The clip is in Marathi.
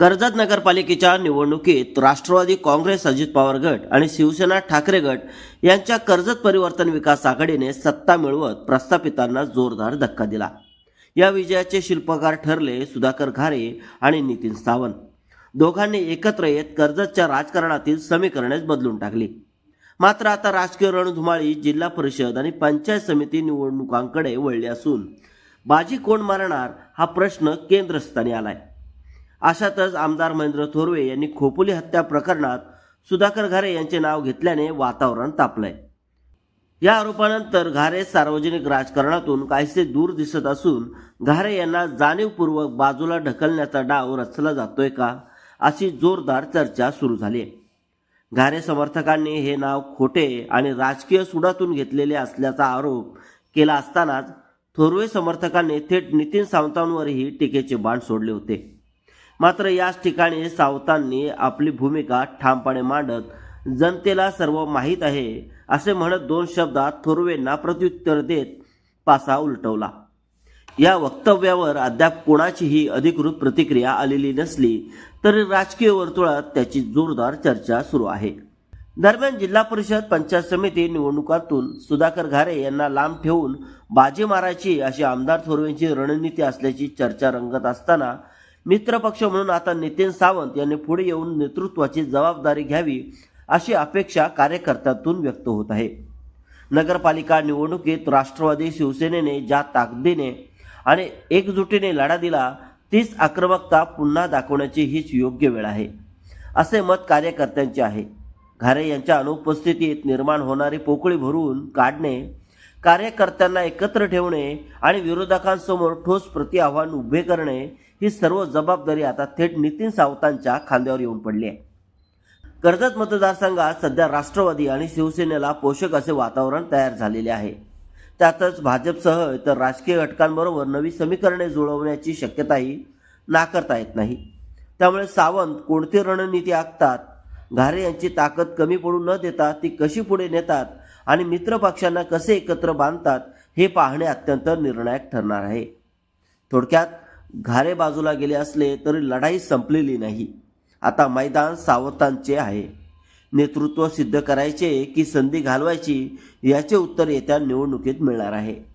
कर्जत नगरपालिकेच्या निवडणुकीत राष्ट्रवादी काँग्रेस अजित पवार गट आणि शिवसेना ठाकरे गट यांच्या कर्जत परिवर्तन विकास आघाडीने सत्ता मिळवत प्रस्थापितांना जोरदार धक्का दिला. या विजयाचे शिल्पकार ठरले सुधाकर घारे आणि नितीन सावंत. दोघांनी एकत्र येत कर्जतच्या राजकारणातील समीकरणेच बदलून टाकली. मात्र आता राजकीय रणधुमाळी जिल्हा परिषद आणि पंचायत समिती निवडणुकांकडे वळली असून बाजी कोण मारणार हा प्रश्न केंद्रस्थानी आलाय. अशातच आमदार महेंद्र थोरवे यांनी खोपोली हत्या प्रकरणात सुधाकर घारे यांचे नाव घेतल्याने वातावरण तापलंय. या आरोपानंतर घारे सार्वजनिक राजकारणातून काहीसे दूर दिसत असून घारे यांना जाणीवपूर्वक बाजूला ढकलण्याचा डाव रचला जातोय का अशी जोरदार चर्चा सुरू झाली आहे घारे समर्थकांनी हे नाव खोटे आणि राजकीय सुडातून घेतलेले असल्याचा आरोप केला असतानाच थोरवे समर्थकांनी थेट नितीन सावंतांवरही टीकेचे बाण सोडले होते. मात्र याच ठिकाणी सावतांनी आपली भूमिका ठामपणे मांडत जनतेला सर्व माहीत आहे असे म्हणत दोन शब्दात थोरवेंना प्रत्युत्तर देत पासा उलटवला. या वक्तव्यावर अद्याप कोणाचीही अधिकृत प्रतिक्रिया आलेली नसली तरी राजकीय वर्तुळात त्याची जोरदार चर्चा सुरू आहे. दरम्यान जिल्हा परिषद पंचायत समिती निवडणुकातून सुधाकर घारे यांना लांब ठेवून बाजी मारायची अशी आमदार थोरवेंची रणनीती असल्याची चर्चा रंगत असताना मित्रपक्ष म्हणून आता नितीन सावंत यांनी पुढे येऊन नेतृत्वाची जबाबदारी घ्यावी अशी अपेक्षा कार्यकर्त्यातून व्यक्त होत आहे. नगरपालिका निवडणुकीत राष्ट्रवादी शिवसेनेने ज्या ताकदीने आणि एकजुटीने लढा दिला तीच आक्रमकता पुन्हा दाखवण्याची हीच योग्य वेळ आहे असे मत कार्यकर्त्यांचे आहे. घारे यांच्या अनुपस्थितीत निर्माण होणारी पोकळी भरून काढणे कार्यकर्त्यांना एकत्र ठेवणे आणि विरोधकांसमोर ठोस प्रतिआव्हान उभे करणे ही सर्व जबाबदारी आता थेट नितीन सावंतांच्या खांद्यावर येऊन पडली आहे. कर्जत मतदारसंघात सध्या राष्ट्रवादी आणि शिवसेनेला पोषक असे वातावरण तयार झालेले आहे. त्यातच भाजपसह इतर राजकीय घटकांबरोबर नवी समीकरणे जुळवण्याची शक्यताही नाकारता येत नाही. त्यामुळे सावंत कोणती रणनीती आखतात घारे यांची ताकद कमी पडू न देता ती कशी पुढे नेतात आणि मित्रपक्षांना कसे एकत्र बांधतात हे पाहणे अत्यंत निर्णायक ठरणार आहे. थोडक्यात घारे बाजूला गेले असले तरी लढाई संपलेली नाही. आता मैदान सावतांचे आहे. नेतृत्व सिद्ध करायचे की संधी घालवायची याचे उत्तर येत्या निवडणुकीत मिळणार आहे.